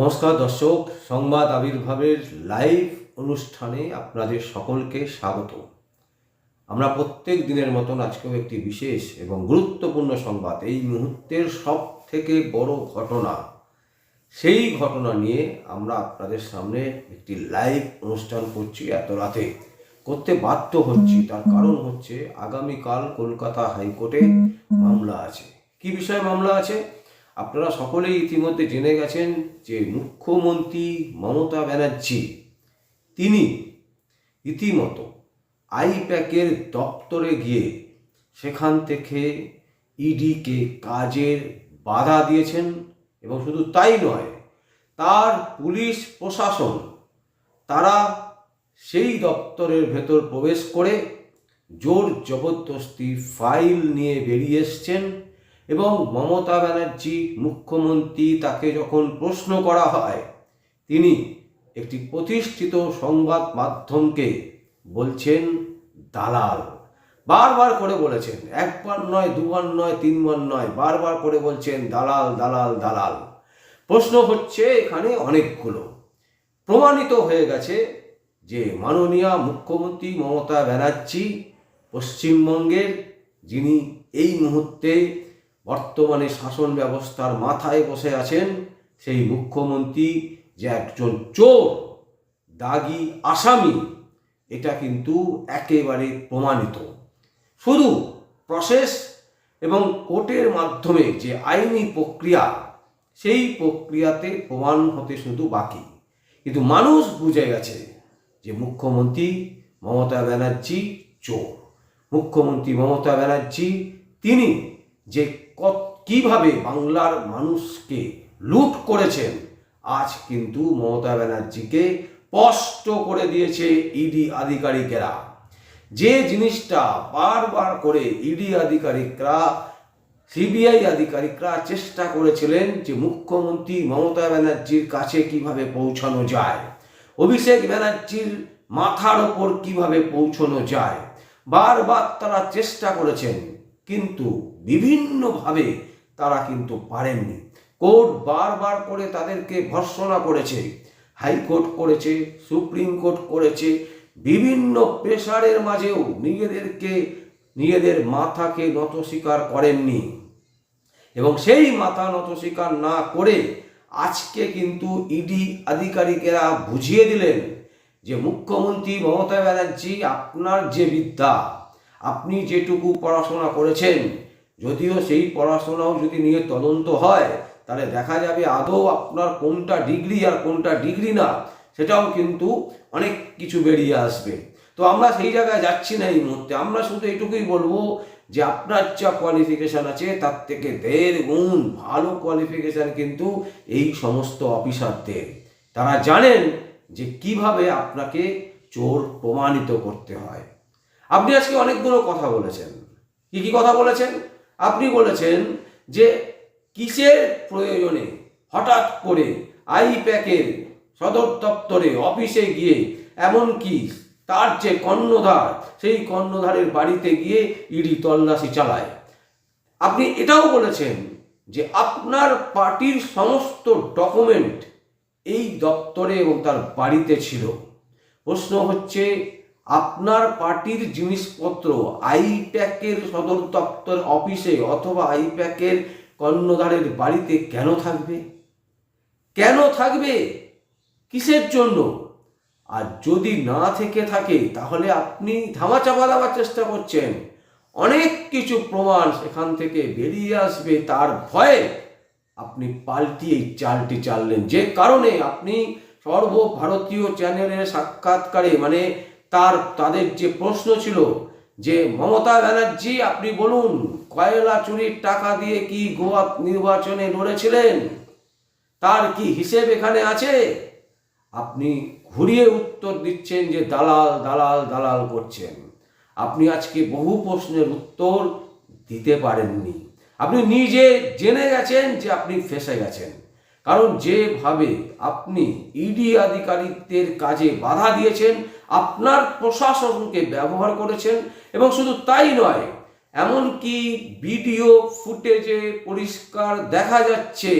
নমস্কার দর্শক, সংবাদ আবির্ভাবের লাইভ অনুষ্ঠানে আপনাদের সকলকে স্বাগত। আমরা প্রত্যেক দিনের মতন আজকেও একটি বিশেষ এবং গুরুত্বপূর্ণ সংবাদ, এই মুহূর্তের সব থেকে বড় ঘটনা। সেই ঘটনা নিয়ে আমরা আপনাদের সামনে একটি লাইভ অনুষ্ঠান করছি এত রাতে। করতে বাধ্য হচ্ছি, তার কারণ হচ্ছে আগামীকাল কলকাতা হাইকোর্টে মামলা আছে। কি বিষয়ে মামলা আছে? আপনারা সকলেই ইতিমধ্যে জেনে গেছেন যে মুখ্যমন্ত্রী মমতা ব্যানার্জি, তিনি রীতিমতো আইপ্যাকের দপ্তরে গিয়ে সেখান থেকে ইডিকে কাজের বাধা দিয়েছেন এবং শুধু তাই নয়, তার পুলিশ প্রশাসন, তারা সেই দপ্তরের ভেতর প্রবেশ করে জোর জবরদস্তি ফাইল নিয়ে বেরিয়ে এসছেন। এবং মমতা ব্যানার্জি মুখ্যমন্ত্রী তাকে যখন প্রশ্ন করা হয়, তিনি একটি প্রতিষ্ঠিত সংবাদ মাধ্যমকে বলছেন দালাল। বারবার করে বলেছেন, একবার নয়, দুবার নয়, তিনবার নয়, বারবার করে বলছেন দালাল দালাল দালাল। প্রশ্ন হচ্ছে এখানে অনেকগুলো। প্রমাণিত হয়ে গেছে যে মাননীয় মুখ্যমন্ত্রী মমতা ব্যানার্জি পশ্চিমবঙ্গের যিনি এই মুহূর্তে বর্তমানে শাসন ব্যবস্থার মাথায় বসে আছেন সেই মুখ্যমন্ত্রী যে একজন চোর, দাগি আসামি, এটা কিন্তু একেবারে প্রমাণিত। শুধু প্রসেস এবং কোর্টের মাধ্যমে যে আইনি প্রক্রিয়া, সেই প্রক্রিয়াতে প্রমাণ হতে শুধু বাকি। কিন্তু মানুষ বুঝে গেছে যে মুখ্যমন্ত্রী মমতা ব্যানার্জি চোর। মুখ্যমন্ত্রী মমতা ব্যানার্জি, তিনি যে কীভাবে বাংলার মানুষকে লুট করেছেন, আজ কিন্তু মমতা ব্যানার্জিকে স্পষ্ট করে দিয়েছে ইডি আধিকারিকেরা। যে জিনিসটা বারবার করে ইডি আধিকারিকরা, সিবিআই আধিকারিকরা চেষ্টা করেছিলেন যে মুখ্যমন্ত্রী মমতা ব্যানার্জির কাছে কীভাবে পৌঁছানো যায়, অভিষেক ব্যানার্জির মাথার ওপর কীভাবে পৌঁছানো যায়, বারবার তারা চেষ্টা করেছেন, কিন্তু বিভিন্নভাবে তারা কিন্তু পারেননি। কোর্ট বারবার করে তাদেরকে ভর্সনা করেছে, হাইকোর্ট করেছে, সুপ্রিম কোর্ট করেছে, বিভিন্ন প্রেশারের মাঝেও নিজেদেরকে, নিজেদের মাথাকে নত স্বীকার করেননি। এবং সেই মাথা নত স্বীকার না করে আজকে কিন্তু ইডি আধিকারিকেরা বুঝিয়ে দিলেন যে মুখ্যমন্ত্রী মমতা ব্যানার্জি আপনার যে বিদ্যা, আপনি যেটুকু পড়াশোনা করেছেন যদিও সেই পড়াশোনাও যদি নিয়ে তদন্ত হয়, তাহলে দেখা যাবে আদৌ আপনার কোনটা ডিগ্রি আর কোনটা ডিগ্রি না, সেটাও কিন্তু অনেক কিছু বেরিয়ে আসবে। তো আমরা সেই জায়গায় যাচ্ছি না এই মুহূর্তে। আমরা শুধু এটুকুই বলব যে আপনার যা কোয়ালিফিকেশান আছে, তার থেকে দেড় গুণ ভালো কোয়ালিফিকেশান কিন্তু এই সমস্ত অফিসারদের। তারা জানেন যে কীভাবে আপনাকে চোর প্রমাণিত করতে হয়। আপনি আজকে অনেকগুলো কথা বলেছেন। কি কি কথা বলেছেন? আপনি বলেছেন যে কিসের প্রয়োজনে হঠাৎ করে আইপ্যাকের সদর দপ্তরে অফিসে গিয়ে এমনকি তার যে কর্ণধার, সেই কর্ণধারের বাড়িতে গিয়ে ইডি তল্লাশি চালায়। আপনি এটাও বলেছেন যে আপনার পার্টির সমস্ত ডকুমেন্ট এই দপ্তরে এবং তার বাড়িতে ছিল। প্রশ্ন হচ্ছে আপনার পার্টির জিনিসপত্র আইপ্যাকের সদর দপ্তর অফিসে অথবা আইপ্যাকের কর্ণধারের বাড়িতে কেন থাকবে? কেন থাকবে? কিসের জন্য? আর যদি না থেকে থাকে, তাহলে আপনি ধামাচাপা দেওয়ার চেষ্টা করছেন। অনেক কিছু প্রমাণ সেখান থেকে বেরিয়ে আসবে। তার ভয়ে আপনি পাল্টিয়ে চালটি চাললেন। যে কারণে আপনি সর্বভারতীয় চ্যানেলের সাক্ষাৎকারে মানে তার, তাদের যে প্রশ্ন ছিল যে, মমতা ব্যানার্জি, আপনি বলুন, কয়লা চুরির টাকা দিয়ে কি গোয়া নির্বাচনে লড়েছিলেন? তার কি হিসেব এখানে আছে? আপনি ঘুরিয়ে উত্তর দিচ্ছেন যে, দালাল দালাল দালাল করছেন। আপনি আজকে বহু প্রশ্নের উত্তর দিতে পারেননি। আপনি নিজে জেনে গেছেন যে, আপনি ফেসে গেছেন। কারণ যেভাবে আপনি ইডি আধিকারিকদের কাজে বাধা দিয়েছেন আপনার প্রশাসনকে ব্যবহার করেছেন এবং শুধু তাই নয়, এমনকি ভিডিও ফুটেজে পরিষ্কার দেখা যাচ্ছে,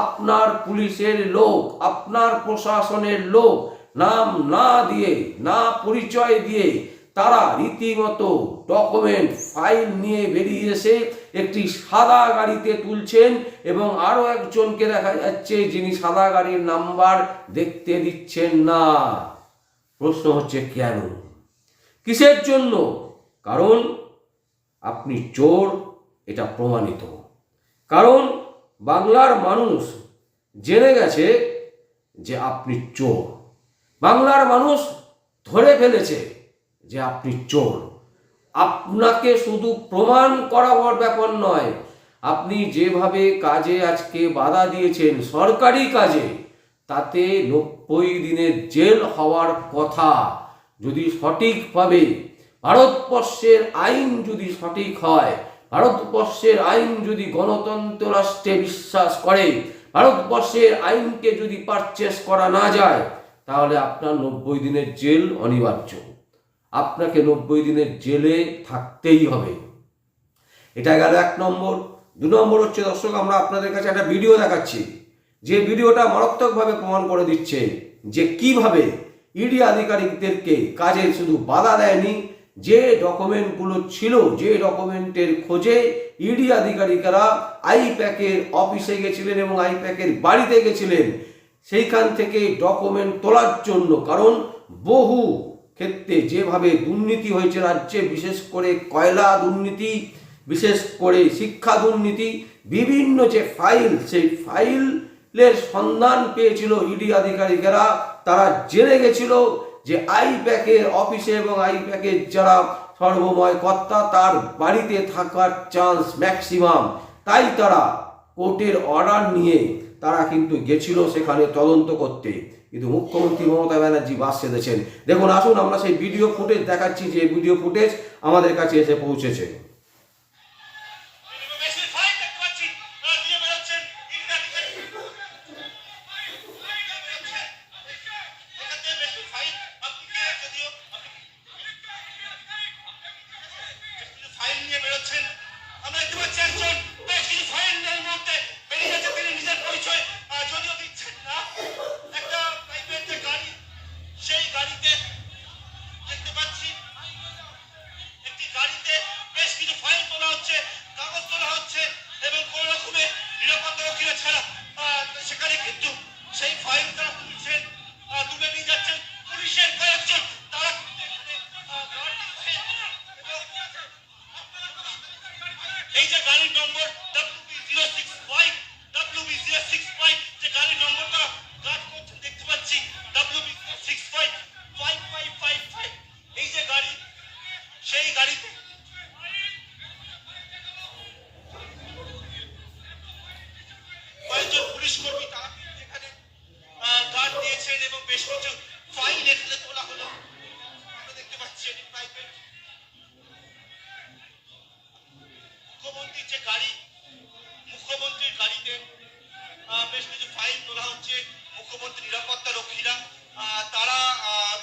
আপনার পুলিশের লোক, আপনার প্রশাসনের লোক, নাম না দিয়ে, না পরিচয় দিয়ে, তারা রীতিমতো ডকুমেন্ট, ফাইল নিয়ে বেরিয়ে এসে একটি সাদা গাড়িতে তুলছেন এবং আরও একজনকে দেখা যাচ্ছে যিনি সাদা গাড়ির নাম্বার দেখতে দিচ্ছেন না। প্রশ্ন হচ্ছে কেন? কিসের জন্য? কারণ আপনি চোর, এটা প্রমাণিত। কারণ বাংলার মানুষ জেনে গেছে যে আপনি চোর। বাংলার মানুষ ধরে ফেলেছে যে আপনি চোর। আপনাকে শুধু প্রমাণ করাবার ব্যাপার নয়, আপনি যেভাবে কাজে আজকে বাধা দিয়েছেন, সরকারি কাজে তাতে নব্বই দিনের জেল হওয়ার কথা যদি সঠিকভাবে, ভারতবর্ষের আইন যদি সঠিক হয়, ভারতবর্ষের আইন যদি গণতন্ত্র রাষ্ট্রে বিশ্বাস করে, ভারতবর্ষের আইনকে যদি পারচেস করা না যায়, তাহলে আপনার নব্বই দিনের জেল অনিবার্য। আপনাকে নব্বই দিনের জেলে থাকতেই হবে। এটা গেল এক নম্বর। দু নম্বর হচ্ছে, দর্শক, আমরা আপনাদের কাছে একটা ভিডিও দেখাচ্ছি। যে ভিডিওটা মারাত্মকভাবে প্রমাণ করে দিচ্ছে যে কীভাবে ইডি আধিকারিকদেরকে কাজে শুধু বাধা দেয়নি, যে ডকুমেন্টগুলো ছিল, যে ডকুমেন্টের খোঁজে ইডি আধিকারিকরা আইপ্যাকের অফিসে গেছিলেন এবং আইপ্যাকের বাড়িতে গেছিলেন। সেইখান থেকে ডকুমেন্ট তোলার জন্য, কারণ বহু ক্ষেত্রে যেভাবে দুর্নীতি হয়েছে রাজ্যে, বিশেষ করে কয়লা দুর্নীতি, বিশেষ করে শিক্ষা দুর্নীতি, বিভিন্ন যে ফাইল, সেই ফাইলের সন্ধান পেয়েছিল ইডি আধিকারিকেরা। তারা জেনে গেছিল যে আইপ্যাকের অফিসে এবং আই আইপ্যাকের যারা সর্বময় কর্তা, তার বাড়িতে থাকার চান্স ম্যাক্সিমাম। তাই তারা কোর্টের অর্ডার নিয়ে তারা কিন্তু গেছিল সেখানে তদন্ত করতে। কিন্তু মুখ্যমন্ত্রী মমতা ব্যানার্জি বাস সেধেছেন। দেখুন, আসুন আমরা সেই ভিডিও ফুটেজ দেখাচ্ছি, যে ভিডিও ফুটেজ আমাদের কাছে এসে পৌঁছেছে।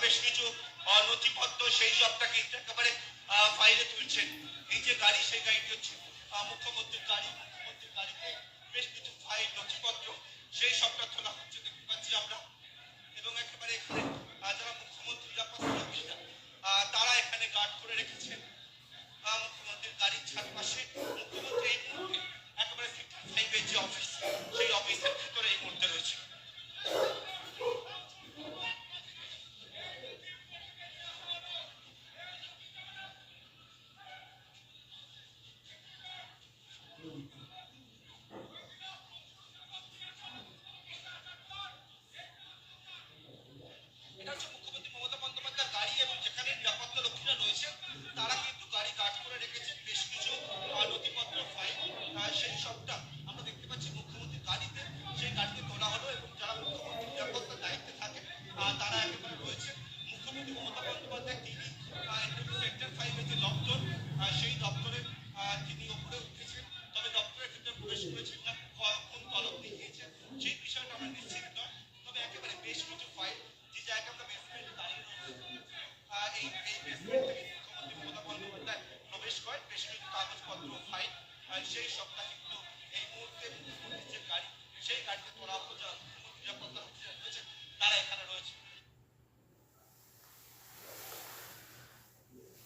বেশ কিছু নথিপত্র সেই সবটা কিন্তু একেবারে ফাইলে তুলছেন। এই যে গাড়ি, সেই গাড়িটি হচ্ছে মুখ্যমন্ত্রীর গাড়ি। মুখ্যমন্ত্রীর গাড়িতে বেশ কিছু ফাইল নথিপত্র, সেই সবটা তোলা হচ্ছে। দেখতে পাচ্ছি আমরা এবং একেবারে যারা মুখ্যমন্ত্রী নিরাপত্তা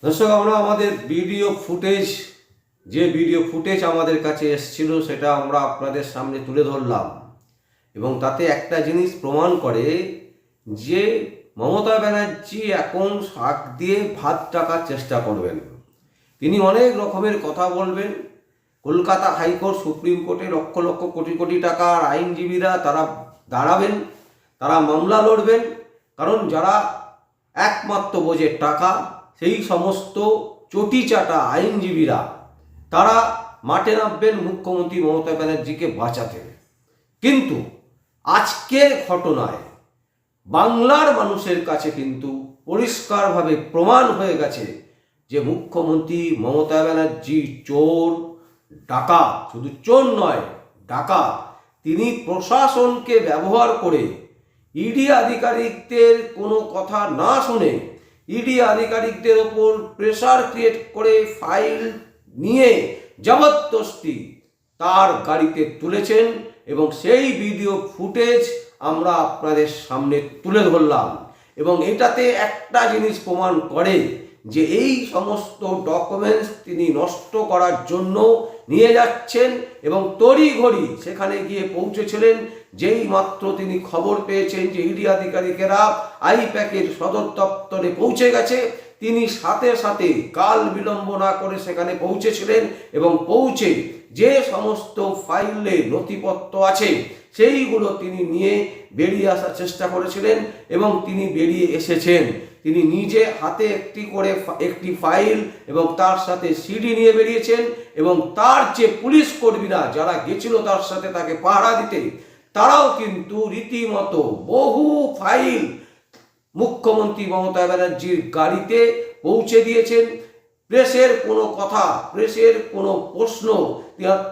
দর্শক, আমরা আমাদের ভিডিও ফুটেজ যে ভিডিও ফুটেজ আমাদের কাছে এসেছিল, সেটা আমরা আপনাদের সামনে তুলে ধরলাম। এবং তাতে একটা জিনিস প্রমাণ করে যে মমতা ব্যানার্জি এখন শাক দিয়ে ভাত টাকার চেষ্টা করবেন। তিনি অনেক রকমের কথা বলবেন। কলকাতা হাইকোর্ট, সুপ্রিম কোর্টে লক্ষ লক্ষ কোটি কোটি টাকার আইনজীবীরা তারা দাঁড়াবেন, তারা মামলা লড়বেন। কারণ যারা একমাত্র বোঝে টাকা সেই সমস্ত চটিচাটা আইনজীবীরা, তারা মাঠে নামবেন মুখ্যমন্ত্রী মমতা ব্যানার্জিকে বাঁচাতে। কিন্তু আজকের ঘটনায় বাংলার মানুষের কাছে কিন্তু পরিষ্কারভাবে প্রমাণ হয়ে গেছে যে মুখ্যমন্ত্রী মমতা ব্যানার্জি চোর, ডাকাত, শুধু চোর নয়, ডাকাত। তিনি প্রশাসনকে ব্যবহার করে ইডি আধিকারিকদের কোনো কথা না শুনে ইডি আধিকারিকদের ওপর প্রেশার ক্রিয়েট করে ফাইল নিয়ে জবরদস্তি তার গাড়িতে তুলেছেন এবং সেই ভিডিও ফুটেজ আমরা আপনাদের সামনে তুলে ধরলাম। এবং এটাতে একটা জিনিস প্রমাণ করে যে এই সমস্ত ডকুমেন্টস তিনি নষ্ট করার জন্য নিয়ে যাচ্ছেন এবং তড়িঘড়ি সেখানে গিয়ে পৌঁছেছিলেন যেই মাত্র তিনি খবর পেয়েছেন যে ইডি আধিকারিকেরা আইপ্যাকের সদর দপ্তরে পৌঁছে গেছে, তিনি সাথে সাথে কাল বিলম্ব না করে সেখানে পৌঁছেছিলেন এবং পৌঁছে যে সমস্ত ফাইলে নথিপত্র আছে সেইগুলো তিনি নিয়ে বেরিয়ে আসার চেষ্টা করেছিলেন এবং তিনি বেরিয়ে এসেছেন। তিনি নিজে হাতে একটি করে একটি ফাইল এবং তার সাথে সিডি নিয়ে বেরিয়েছেন এবং তার যে পুলিশ কর্মীরা যারা গেছিল তার সাথে তাকে পাহারা দিতে তারাও কিন্তু রীতিমতো বহু ফাইল মুখ্যমন্ত্রী মমতা ব্যানার্জির গাড়িতে পৌঁছে দিয়েছেন। প্রেসের কোনো কথা, প্রেসের কোনো প্রশ্ন,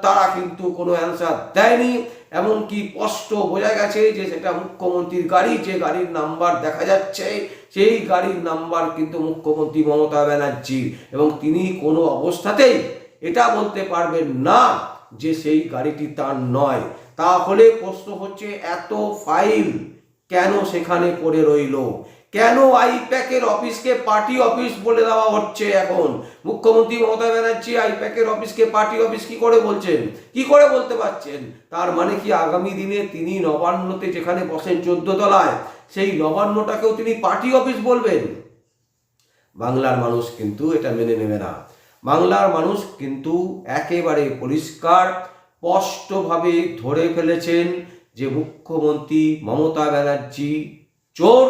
তারা কিন্তু কোনো অ্যান্সার দেয়নি। এমনকি স্পষ্ট বোঝা গেছে যে সেটা মুখ্যমন্ত্রীর গাড়ি, যে গাড়ির নাম্বার দেখা যাচ্ছে, সেই গাড়ির নাম্বার কিন্তু মুখ্যমন্ত্রী মমতা ব্যানার্জির এবং তিনি কোনো অবস্থাতেই এটা বলতে পারবেন না যে সেই গাড়িটি তার নয়। তাহলে প্রশ্ন হচ্ছে, এত ফাইল কেন সেখানে পড়ে রইল? কেন আইপ্যাকের অফিসকে পার্টি অফিস বলে দেওয়া হচ্ছে এখন? মুখ্যমন্ত্রী মমতা ব্যানার্জি আইপ্যাকের অফিসকে পার্টি অফিস কি করে বলছেন? কি করে বলতে পারছেন? তার মানে কি আগামী দিনে তিনি নবান্নতে যেখানে বসেন চোদ্দ তলায় সেই নবান্নটাকেও তিনি পার্টি অফিস বলবেন? বাংলার মানুষ কিন্তু এটা মেনে নেবে না। বাংলার মানুষ কিন্তু একেবারে পরিষ্কার স্পষ্টভাবে ধরে ফেলেছেন যে মুখ্যমন্ত্রী মমতা ব্যানার্জি চোর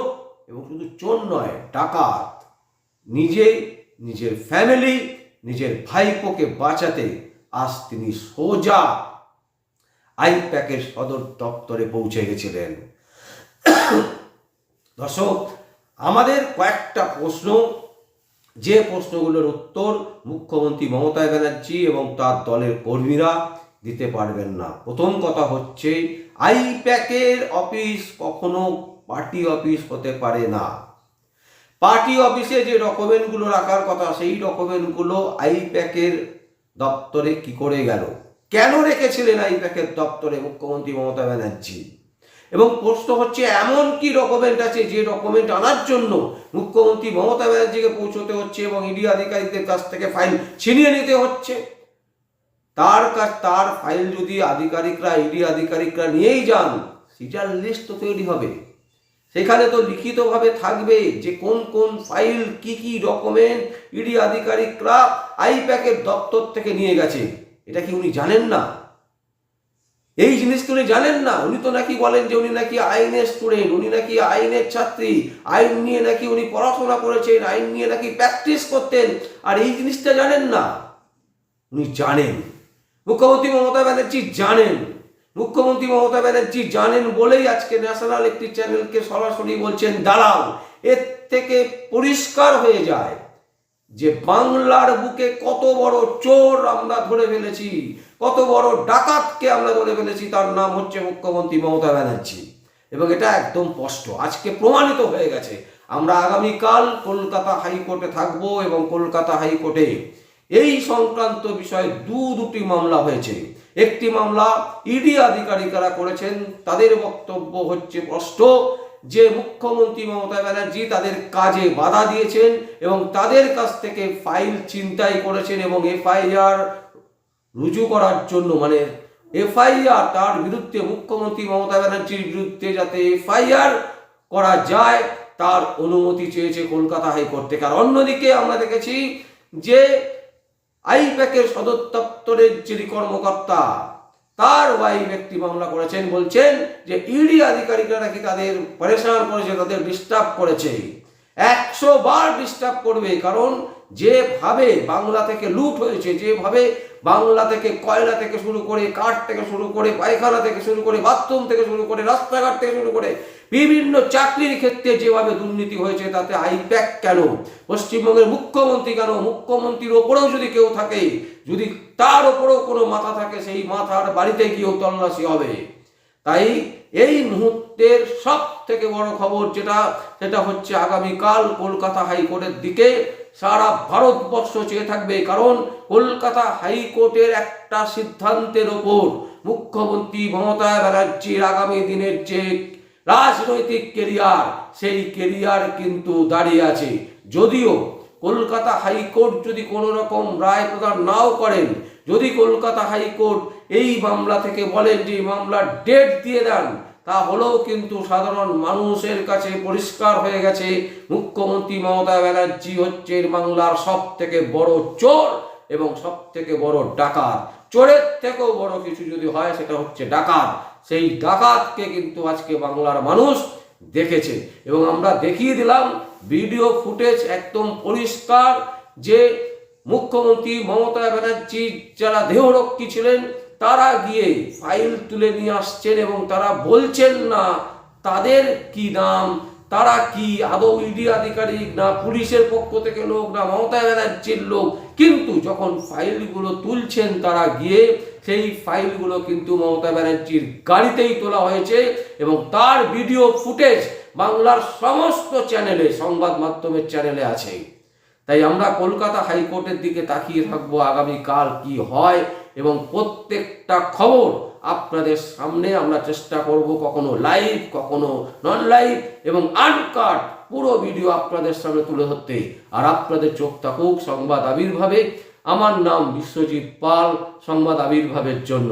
এবং শুধু চোর নয়, ডাকাত। নিজে, নিজের ফ্যামিলি নিজের ভাইপোকে বাঁচাতে আজ তিনি সোজা আইপ্যাকের সদর দপ্তরে পৌঁছে গেছিলেন। দর্শক, আমাদের কয়েকটা প্রশ্ন। যে প্রশ্নগুলোর উত্তর মুখ্যমন্ত্রী মমতা ব্যানার্জি এবং তার দলের কর্মীরা দিতে পারবেন না। প্রথম কথা হচ্ছে, আইপ্যাকের অফিস কখনো পার্টি অফিস হতে পারে না। পার্টি অফিসে যে ডকুমেন্টগুলো রাখার কথা, সেই ডকুমেন্টগুলো আইপ্যাকের দপ্তরে কি করে গেল? কেন রেখেছিলেন আইপ্যাকের দপ্তরে মুখ্যমন্ত্রী মমতা ব্যানার্জি? এবং প্রশ্ন হচ্ছে, এমন কি ডকুমেন্ট আছে যে ডকুমেন্ট আনার জন্য মুখ্যমন্ত্রী মমতা ব্যানার্জিকে পৌঁছতে হচ্ছে এবং ইডি আধিকারিকদের কাছ থেকে ফাইল ছিনিয়ে নিতে হচ্ছে? তার কাছ, তার ফাইল যদি আধিকারিকরা ইডি আধিকারিকরা নিয়েই যান, সেটার লিস্ট তো তৈরি হবে। সেখানে তো লিখিতভাবে থাকবে যে কোন কোন ফাইল কি কি ডকুমেন্ট ইডি আধিকারিকরা আইপ্যাকের দপ্তর থেকে নিয়ে গেছে। এটা কি উনি জানেন না? এই জিনিসটা উনি জানেন না? উনি তো নাকি বলেন যে উনি নাকি আইনের স্টুডেন্ট উনি নাকি আইনের ছাত্রী, আইন নিয়ে নাকি উনি পড়াশোনা করেছেন, আইন নিয়ে নাকি প্র্যাকটিস করতেন, আর এই জিনিসটা জানেন না? উনি জানেন। মুখ্যমন্ত্রী মমতা ব্যানার্জি জানেন, মুখ্যমন্ত্রী মমতা ব্যানার্জি জানেন বলেই আজকে ন্যাশনাল একটি চ্যানেলকে সরাসরি বলছেন, দাঁড়াও, এর থেকে পরিষ্কার হয়ে যায় যে বাংলার বুকে কত বড় চোর আমরা ধরে ফেলেছি, কত বড় ডাকাতকে আমরা ধরে ফেলেছি, তার নাম হচ্ছে মুখ্যমন্ত্রী মমতা ব্যানার্জি। এবং এটা একদম স্পষ্ট, আজকে প্রমাণিত হয়ে গেছে, আমরা আগামীকাল কলকাতা হাইকোর্টে থাকব এবং কলকাতা হাইকোর্টে এই সংক্রান্ত বিষয়ে দু দুটি মামলা হয়েছে। একটি মামলা ইডি আধিকারিকরা করেছেন, তাদের বক্তব্য হচ্ছে স্পষ্ট, যে মুখ্যমন্ত্রী মমতা ব্যানার্জি তাদের কাজে বাধা দিয়েছেন এবং তাদের কাছ থেকে ফাইল চিন্তাই করেছেন এবং এফআইআর রুজু করার জন্য মানে এফআইআর তার বিরুদ্ধে, মুখ্যমন্ত্রী মমতা ব্যানার্জির বিরুদ্ধে যাতে এফআইআর করা যায়, তার অনুমতি চেয়েছে কলকাতা হাইকোর্ট থেকে। আর অন্যদিকে আমরা দেখেছি যে আইপ্যাকের সদর দপ্তরের যিনি কর্মকর্তা, তার ওয়াইফ একটি মামলা করেছেন, বলছেন যে ইডি আধিকারিকরা নাকি তাদের পরেশান করেছে, তাদের ডিস্টার্ব করেছে। একশো বার ডিস্টার্ব করবে, কারণ যেভাবে বাংলা থেকে লুট হয়েছে, যেভাবে বাংলা থেকে কয়লা থেকে শুরু করে কাঠ থেকে শুরু করে পায়খানা থেকে শুরু করে বাথরুম থেকে শুরু করে রাস্তাঘাট থেকে শুরু করে বিভিন্ন চাকরির ক্ষেত্রে যেভাবে দুর্নীতি হয়েছে, তাতে আইপ্যাক কেন? পশ্চিমবঙ্গের মুখ্যমন্ত্রী কেন? মুখ্যমন্ত্রীর ওপরেও যদি কেউ থাকে, যদি তার ওপরেও কোনো মাথা থাকে, সেই মাথার বাড়িতে গিয়েও তল্লাশি হবে। তাই এই মুহূর্তের সব থেকে বড় খবর যেটা, সেটা হচ্ছে আগামীকাল কলকাতা হাইকোর্টের দিকে সারা ভারতবর্ষ চেয়ে থাকবে, কারণ কলকাতা হাইকোর্টের একটা সিদ্ধান্তের ওপর মুখ্যমন্ত্রী মমতা ব্যানার্জির আগামী দিনের যে রাজনৈতিক কেরিয়ার, সেই কেরিয়ার কিন্তু দাঁড়িয়ে আছে। যদিও কলকাতা হাইকোর্ট যদি কোনো রকম রায় প্রদান নাও করেন, যদি কলকাতা হাইকোর্ট এই মামলা থেকে বলেন যে মামলার ডেট দিয়ে দেন তাহলেও কিন্তু সাধারণ মানুষের কাছে পরিষ্কার হয়ে গেছে, মুখ্যমন্ত্রী মমতা ব্যানার্জি হচ্ছে বাংলার সব থেকে বড় চোর এবং সব থেকে বড় ডাকাত। চোরের থেকেও বড় কিছু যদি হয়, সেটা হচ্ছে ডাকাত। সেই ডাকাতকে কিন্তু আজকে বাংলার মানুষ দেখেছে। এবং আমরা দেখিয়ে দিলাম ভিডিও ফুটেজ একদম পরিষ্কার যে মুখ্যমন্ত্রী মমতা ব্যানার্জি যারা দেহরক্ষী ছিলেন, তারা গিয়ে ফাইল তুলে নিয়ে আসছেন এবং তারা বলছেন না তাদের কি নাম, তারা কি আদৌ ইডি আধিকারিক না পুলিশের পক্ষ থেকে লোক, না মমতা ব্যানার্জির লোক? কিন্তু যখন ফাইলগুলো তুলছেন তারা গিয়ে সেই ফাইলগুলো কিন্তু মমতা ব্যানার্জির গাড়িতেই তোলা হয়েছে এবং তার ভিডিও ফুটেজ বাংলার সমস্ত চ্যানেলে, সংবাদ মাধ্যমের চ্যানেলে আছে। তাই আমরা কলকাতা হাইকোর্টের দিকে তাকিয়ে থাকব আগামীকাল কি হয় এবং প্রত্যেকটা খবর আপনাদের সামনে আমরা চেষ্টা করব কখনো লাইভ কখনো নন লাইভ এবং আনকাট পুরো ভিডিও আপনাদের সামনে তুলে ধরতে। আর আপনাদের চোখ থাকুক সংবাদ আবির্ভাবে। আমার নাম বিশ্বজিৎ পাল, সংবাদ আবির্ভাবের জন্য।